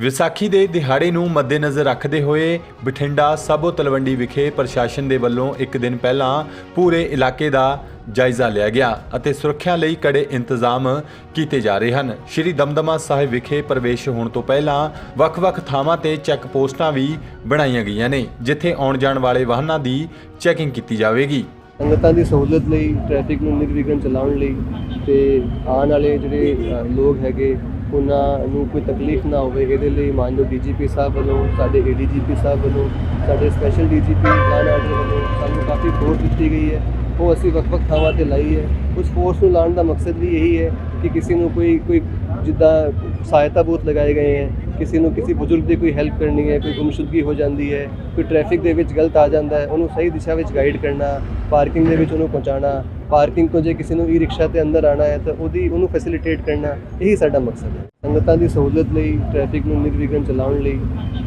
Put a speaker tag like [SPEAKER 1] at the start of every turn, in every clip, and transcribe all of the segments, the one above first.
[SPEAKER 1] ਵਿਸਾਖੀ ਦੇ ਦਿਹਾੜੇ ਨੂੰ ਮੱਦੇਨਜ਼ਰ ਰੱਖਦੇ ਹੋਏ ਬਠਿੰਡਾ ਸਾਬੋ ਤਲਵੰਡੀ ਵਿਖੇ ਪ੍ਰਸ਼ਾਸਨ ਦੇ ਵੱਲੋਂ ਇੱਕ ਦਿਨ ਪਹਿਲਾਂ ਪੂਰੇ ਇਲਾਕੇ ਦਾ ਜਾਇਜ਼ਾ ਲਿਆ ਗਿਆ ਅਤੇ ਸੁਰੱਖਿਆ ਲਈ ਕੜੇ ਇੰਤਜ਼ਾਮ ਕੀਤੇ ਜਾ ਰਹੇ ਹਨ। ਸ਼੍ਰੀ ਦਮਦਮਾ ਸਾਹਿਬ ਵਿਖੇ ਪ੍ਰਵੇਸ਼ ਹੋਣ ਤੋਂ ਪਹਿਲਾਂ ਵੱਖ-ਵੱਖ ਥਾਵਾਂ ਤੇ ਚੈੱਕ ਪੋਸਟਾਂ ਵੀ ਬਣਾਈਆਂ ਗਈਆਂ ਨੇ, ਜਿੱਥੇ ਆਉਣ ਜਾਣ ਵਾਲੇ ਵਾਹਨਾਂ ਦੀ ਚੈਕਿੰਗ ਕੀਤੀ ਜਾਵੇਗੀ।
[SPEAKER 2] ਸੰਗਤਾਂ ਦੀ ਸਹੂਲਤ ਲਈ ਟ੍ਰੈਫਿਕ ਨੂੰ ਨਿਰਵਿਘਨ ਚਲਾਉਣ ਲਈ ਤੇ ਆਉਣ ਵਾਲੇ ਜਿਹੜੇ ਲੋਕ ਹੈਗੇ ਉਹਨਾਂ ਨੂੰ ਕੋਈ ਤਕਲੀਫ ਨਾ ਹੋਵੇ, ਇਹਦੇ ਲਈ ਮਾਨਯੋਗ ਡੀਜੀਪੀ ਸਾਹਿਬ ਵੱਲੋਂ, ਸਾਡੇ ਏਡੀਜੀਪੀ ਸਾਹਿਬ ਵੱਲੋਂ, ਸਾਡੇ ਸਪੈਸ਼ਲ ਡੀਜੀਪੀ ਲਾਨ ਆਰਡਰ ਵੱਲੋਂ ਸਾਨੂੰ ਕਾਫੀ ਫੋਰਸ ਦਿੱਤੀ ਗਈ ਹੈ। ਉਹ ਅਸੀਂ ਵੱਖ-ਵੱਖ ਥਾਵਾਂ ਤੇ ਲਾਈ ਹੈ। ਉਸ ਫੋਰਸ ਨੂੰ ਲਾਉਣ ਦਾ ਮਕਸਦ ਵੀ ਇਹੀ ਹੈ ਕਿ ਕਿਸੇ ਨੂੰ ਕੋਈ ਕੋਈ ਜਿੱਦਾਂ ਸਹਾਇਤਾ ਬੂਥ ਲਗਾਏ ਗਏ ਹੈ, ਕਿਸੇ ਨੂੰ ਕਿਸੇ ਬਜ਼ੁਰਗ ਦੀ ਕੋਈ ਹੈਲਪ ਕਰਨੀ ਹੈ, ਕੋਈ ਗੁੰਮਸ਼ੁਦਗੀ ਹੋ ਜਾਂਦੀ ਹੈ, ਕੋਈ ਟ੍ਰੈਫਿਕ ਦੇ ਵਿੱਚ ਗਲਤ ਆ ਜਾਂਦਾ ਹੈ, ਉਹਨੂੰ ਸਹੀ ਦਿਸ਼ਾ ਵਿੱਚ ਗਾਈਡ ਕਰਨਾ ਪਾਰਕਿੰਗ ਦੇ ਵਿੱਚ ਉਹਨੂੰ ਪਹੁੰਚਾਉਣਾ ਪਾਰਕਿੰਗ ਤੋਂ ਜੇ ਕਿਸੇ ਨੂੰ ਈ ਰਿਕਸ਼ਾ ਤੇ ਅੰਦਰ ਆਣਾ ਹੈ ਤਾਂ ਉਹਦੀ, ਉਹਨੂੰ ਫੈਸਿਲਿਟੇਟ ਕਰਨਾ, ਇਹੀ ਸਾਡਾ ਮਕਸਦ ਹੈ। ਸੰਗਤਾਂ ਦੀ ਸਹੂਲਤ ਲਈ ਟ੍ਰੈਫਿਕ ਨੂੰ ਨਿਰਵਿਘਨ ਚਲਾਉਣ ਲਈ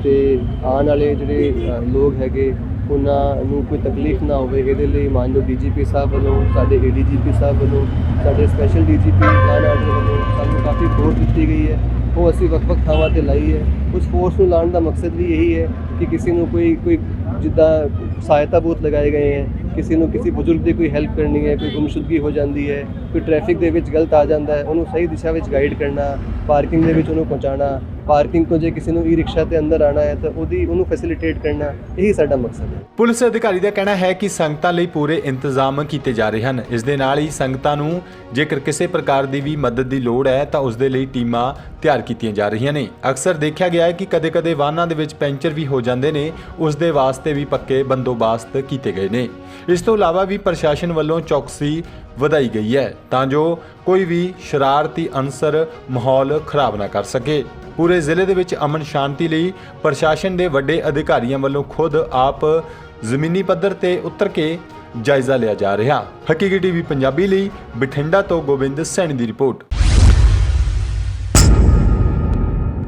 [SPEAKER 2] ਤੇ ਆਉਣ ਵਾਲੇ ਜਿਹੜੇ ਲੋਕ ਹੈਗੇ, ਉਹਨਾਂ ਨੂੰ ਕੋਈ ਤਕਲੀਫ ਨਾ ਹੋਵੇ, ਇਹਦੇ ਲਈ ਮਾਨਯੋਗ ਡੀਜੀਪੀ ਸਾਹਿਬ ਵੱਲੋਂ, ਸਾਡੇ ਏਡੀਜੀਪੀ ਸਾਹਿਬ ਵੱਲੋਂ, ਸਾਡੇ ਸਪੈਸ਼ਲ ਡੀਜੀਪੀ ਲਾਨ ਆਰਡਰ ਵੱਲੋਂ ਸਾਨੂੰ ਕਾਫੀ ਫੋਰਸ ਦਿੱਤੀ ਗਈ ਹੈ। ਉਹ ਅਸੀਂ ਵੱਖ-ਵੱਖ ਥਾਵਾਂ ਤੇ ਲਾਈ ਹੈ। ਉਸ ਫੋਰਸ ਨੂੰ ਲਾਉਣ ਦਾ ਮਕਸਦ ਵੀ ਇਹੀ ਹੈ ਕਿ ਕਿਸੇ ਨੂੰ ਕੋਈ ਕੋਈ ਜਿੱਦਾਂ ਸਹਾਇਤਾ ਬੂਥ ਲਗਾਏ ਗਏ ਹੈ ਕਿਸੇ ਨੂੰ ਕਿਸੇ ਬਜ਼ੁਰਗ ਦੀ ਕੋਈ ਹੈਲਪ ਕਰਨੀ ਹੈ, ਕੋਈ ਗੁੰਮਸ਼ੁਦਗੀ ਹੋ ਜਾਂਦੀ ਹੈ, ਕੋਈ ਟ੍ਰੈਫਿਕ ਦੇ ਵਿੱਚ ਗਲਤ ਆ ਜਾਂਦਾ ਹੈ, ਉਹਨੂੰ ਸਹੀ ਦਿਸ਼ਾ ਵਿੱਚ ਗਾਈਡ ਕਰਨਾ ਪਾਰਕਿੰਗ ਦੇ ਵਿੱਚ ਉਹਨੂੰ ਪਹੁੰਚਾਉਣਾ, ਪਾਰਕਿੰਗ ਤੋਂ ਜੇ ਕਿਸੇ ਨੂੰ ਈ ਰਿਕਸ਼ਾ ਤੇ ਅੰਦਰ ਆਣਾ ਹੈ ਤਾਂ ਉਹਦੀ, ਉਹਨੂੰ ਫੈਸਿਲਿਟੇਟ ਕਰਨਾ, ਇਹੀ ਸਾਡਾ ਮਕਸਦ ਹੈ।
[SPEAKER 1] ਪੁਲਿਸ ਅਧਿਕਾਰੀ ਦਾ ਕਹਿਣਾ ਹੈ ਕਿ ਸੰਗਤਾਂ ਲਈ ਪੂਰੇ ਇੰਤਜ਼ਾਮ ਕੀਤੇ ਜਾ ਰਹੇ ਹਨ। ਇਸ ਦੇ ਨਾਲ ਹੀ ਸੰਗਤਾਂ ਨੂੰ ਜੇਕਰ ਕਿਸੇ ਪ੍ਰਕਾਰ ਦੀ ਵੀ ਮਦਦ ਦੀ ਲੋੜ ਹੈ ਤਾਂ ਉਸ ਦੇ ਲਈ ਟੀਮਾਂ ਤਿਆਰ ਕੀਤੀਆਂ ਜਾ ਰਹੀਆਂ ਨੇ। ਅਕਸਰ ਦੇਖਿਆ ਗਿਆ ਹੈ ਕਿ ਕਦੇ-ਕਦੇ ਵਾਹਨਾਂ ਦੇ ਵਿੱਚ ਪੈਂਚਰ ਵੀ ਹੋ ਜਾਂਦੇ ਨੇ, ਉਸ ਦੇ ਵਾਸਤੇ ਵੀ ਪੱਕੇ ਬੰਦੋਬਸਤ ਕੀਤੇ ਗਏ ਨੇ। ਇਸ ਤੋਂ ਇਲਾਵਾ ਵੀ ਪ੍ਰਸ਼ਾਸਨ ਵੱਲੋਂ ਚੌਕਸੀ ਵਧਾਈ ਗਈ ਹੈ ਤਾਂ ਜੋ ਕੋਈ ਵੀ ਸ਼ਰਾਰਤੀ ਅਨਸਰ ਮਾਹੌਲ ਖਰਾਬ ਨਾ ਕਰ ਸਕੇ। ਪੂਰੇ ਜ਼ਿਲ੍ਹੇ ਦੇ ਵਿੱਚ ਅਮਨ ਸ਼ਾਂਤੀ ਲਈ ਪ੍ਰਸ਼ਾਸਨ ਦੇ ਵੱਡੇ ਅਧਿਕਾਰੀਆਂ ਵੱਲੋਂ ਖੁਦ ਆਪ ਜ਼ਮੀਨੀ ਪੱਧਰ ਤੇ ਉਤਰ ਕੇ ਜਾਇਜ਼ਾ ਲਿਆ ਜਾ ਰਿਹਾ। ਹਕੀਕੀ ਟੀਵੀ ਪੰਜਾਬੀ ਲਈ ਬਠਿੰਡਾ ਤੋਂ ਗੋਬਿੰਦ ਸੈਣੀ ਦੀ ਰਿਪੋਰਟ।